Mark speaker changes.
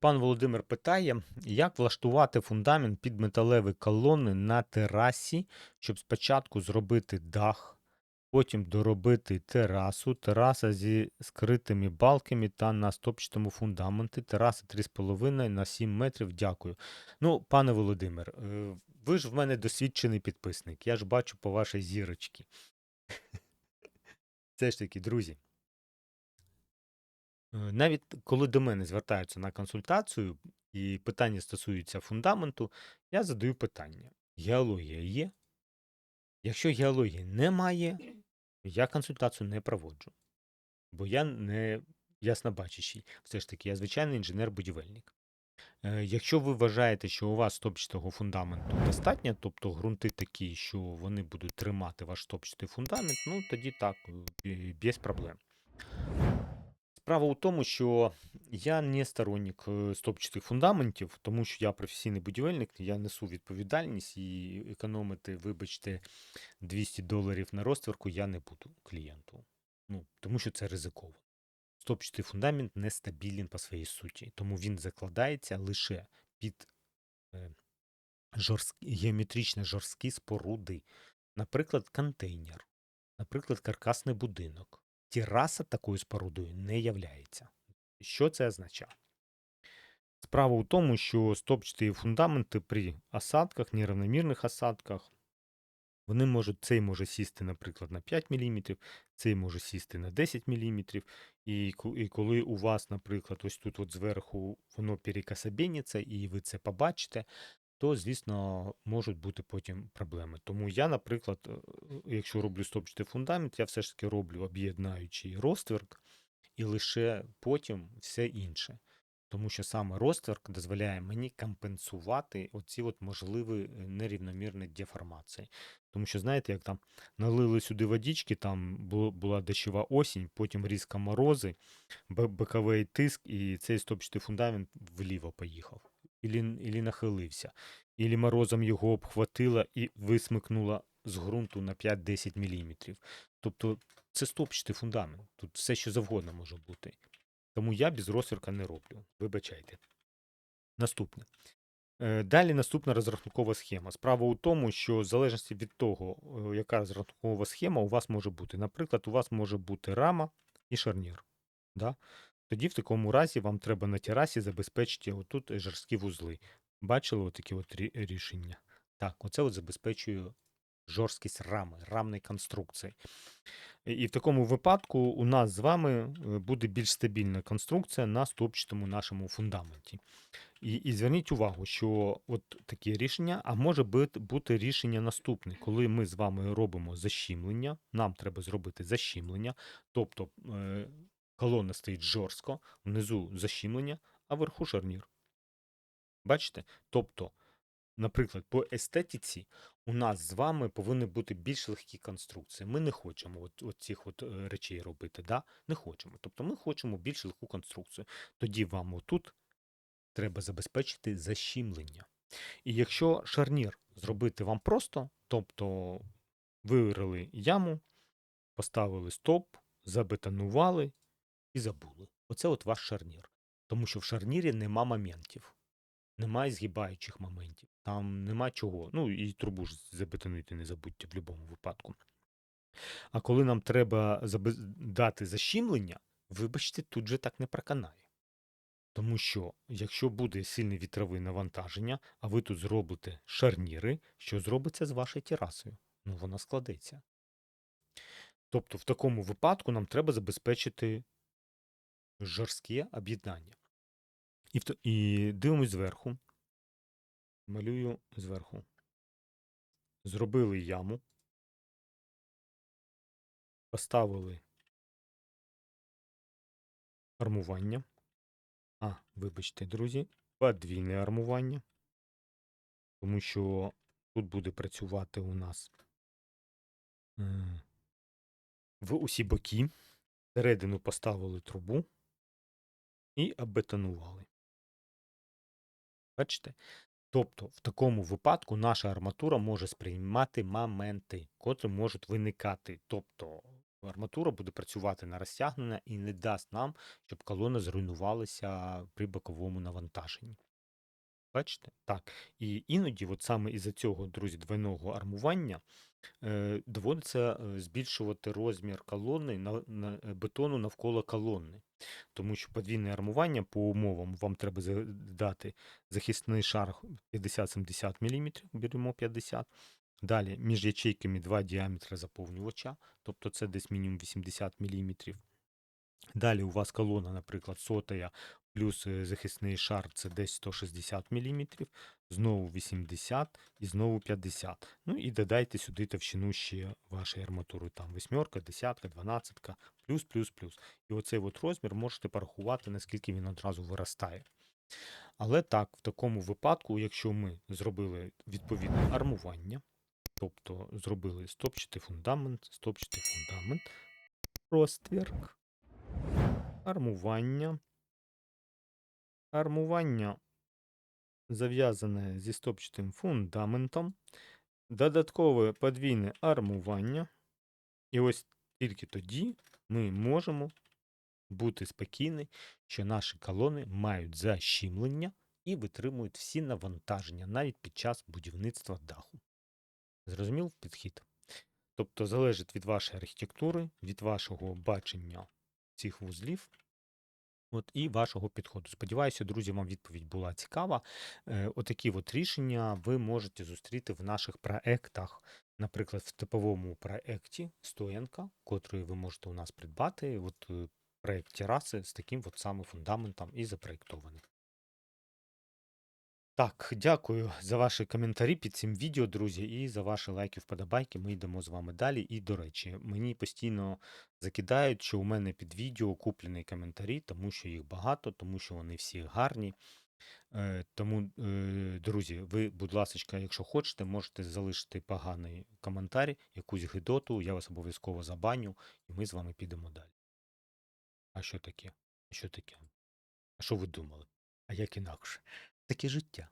Speaker 1: Пан Володимир питає, як влаштувати фундамент під металеві колони на терасі, щоб спочатку зробити дах, потім доробити терасу, тераса зі скритими балками та на стопчатому фундаменті, тераса 3,5 на 7 метрів. Дякую. Ну, пане Володимир, е, ви ж в мене досвідчений підписник. Я ж бачу по вашій зірочці. Все ж таки, друзі. Е, Навіть коли до мене звертаються на консультацію і питання стосуються фундаменту, я задаю питання: геологія є? Якщо геології немає, я консультацію не проводжу. Бо я не яснобачащий. Все ж таки, я звичайний інженер-будівельник. Е, Якщо ви вважаєте, що у вас стопчатого фундаменту достатньо, тобто ґрунти такі, що вони будуть тримати ваш стопчатий фундамент, ну тоді так, е, без проблем. Справа у тому, що я не сторонник е, стопчатих фундаментів, тому що я професійний будівельник, я несу відповідальність і економити, вибачте, 200 доларів на розтверку я не буду клієнту. Ну, тому що це ризиково. Стопчатий фундамент нестабілен по своїй суті, тому він закладається лише під е, жорсткі, геометрично жорсткі споруди. Наприклад, контейнер, наприклад, каркасний будинок. Тераса такою спорудою не являється. Що це означає? Справа у тому, що стопчаті фундаменти при осадках, нерівномірних осадках, вони можуть, цей може сісти, наприклад, на 5 мм, цей може сісти на 10 мм. І, і коли у вас, наприклад, ось тут от зверху воно перекособіниться, і ви це побачите, то, звісно, можуть бути потім проблеми. Тому я, наприклад, е, якщо роблю стопчатий фундамент, я все ж таки роблю об'єднаючий розтверк і лише потім все інше. Тому що саме розтверк дозволяє мені компенсувати оці от можливі е, нерівномірні деформації. Тому що, знаєте, як там налили сюди водички, там була дощова осінь, потім різко морози, боковий тиск, і цей стопчатий фундамент вліво поїхав. Ілі, ілі нахилився, ілі морозом його обхватило і висмикнуло з ґрунту на 5-10 мм. Тобто це стопчатий фундамент. Тут все, що завгодно може бути. Тому я без розтверка не роблю. Вибачайте. Наступне. Е, Далі наступна розрахункова схема. Справа у тому, що в залежності від того, е, яка розрахункова схема у вас може бути. Наприклад, у вас може бути рама і шарнір. Да? Тоді в такому разі вам треба на терасі забезпечити отут жорсткі вузли. Бачили отакі от рішення? Так, оце от забезпечує жорсткість рами, рамної конструкції. І в такому випадку у нас з вами е, буде більш стабільна конструкція на стопчатому нашому фундаменті. І, і зверніть увагу, що от таке рішення, а може бути, бути рішення наступне, коли ми з вами робимо защімлення, нам треба зробити защімлення, тобто е, колона стоїть жорстко, внизу защімлення, а вверху шарнір. Бачите? Тобто, наприклад, по естетиці у нас з вами повинні бути більш легкі конструкції. Ми не хочемо от, от цих от е, речей робити, да? не хочемо. Тобто ми хочемо більш легку конструкцію. Тоді вам отут треба забезпечити защімлення. І якщо шарнір зробити вам просто, тобто вирили яму, поставили стоп, забетонували і забули. Оце от ваш шарнір. Тому що в шарнірі нема моментів, немає згибаючих моментів, там нема чого. Ну і трубу ж забетонуйте, не забудьте в будь-якому випадку. А коли нам треба дати защімлення, вибачте, тут же так не проканає. Тому що, якщо буде сильне вітрове навантаження, а ви тут зробите шарніри, що зробиться з вашою терасою? Ну, вона складеться. Тобто, в такому випадку нам треба забезпечити жорстке об'єднання. І, і дивимось зверху. Малюю зверху. Зробили яму. Поставили армування. А, вибачте, друзі, подвійне армування. Тому що тут буде працювати у нас е, в усі боки. Всередину поставили трубу і обетонували. Бачите? Тобто, в такому випадку наша арматура може сприймати моменти, котрі можуть виникати. Тобто, арматура буде працювати на розтягнення і не дасть нам, щоб колона зруйнувалася при боковому навантаженні. Бачите? Так. І іноді, от саме із-за цього, друзі, двойного армування доводиться е, збільшувати розмір колони на, на е, бетону навколо колони. Тому що подвійне армування по умовам вам треба дати захисний шар 50-70 мм, беремо 50 Далі між ячейками два діаметри заповнювача, тобто це десь мінімум 80 мм. Далі у вас колона, наприклад, сотая плюс е, захисний шар це десь 160 мм, знову 80 і знову 50. Ну і додайте сюди товщину ще вашої арматури. Там восьмерка, десятка, дванадцятка, плюс, плюс, плюс. І оцей от розмір можете порахувати, наскільки він одразу виростає. Але так, в такому випадку, якщо ми зробили відповідне армування, тобто зробили стопчатий фундамент, стопчатий фундамент, розтвірк, армування, армування зав'язане зі стопчатим фундаментом, додаткове подвійне армування, і ось тільки тоді ми можемо бути спокійні, що наші колони мають защімлення і витримують всі навантаження навіть під час будівництва даху. Зрозумів підхід? Тобто залежить від вашої архітектури, від вашого бачення цих вузлів. От і вашого підходу. Сподіваюся, друзі, вам відповідь була цікава. Е, Отакі от рішення ви можете зустріти в наших проектах. Наприклад, в типовому проекті Стоянка, котрий ви можете у нас придбати. От е, проект тераси з таким от самим фундаментом і запроєктований. Так, дякую за ваші коментарі під цим відео, друзі, і за ваші лайки, вподобайки. Ми йдемо з вами далі. І, до речі, мені постійно закидають, що у мене під відео куплені коментарі, тому що їх багато, тому що вони всі гарні. Е, Тому, е, друзі, ви, будь ласка, якщо хочете, можете залишити поганий коментар, якусь гидоту, я вас обов'язково забаню, і ми з вами підемо далі. А що таке? Що таке? А що ви думали? А як інакше? Таке життя.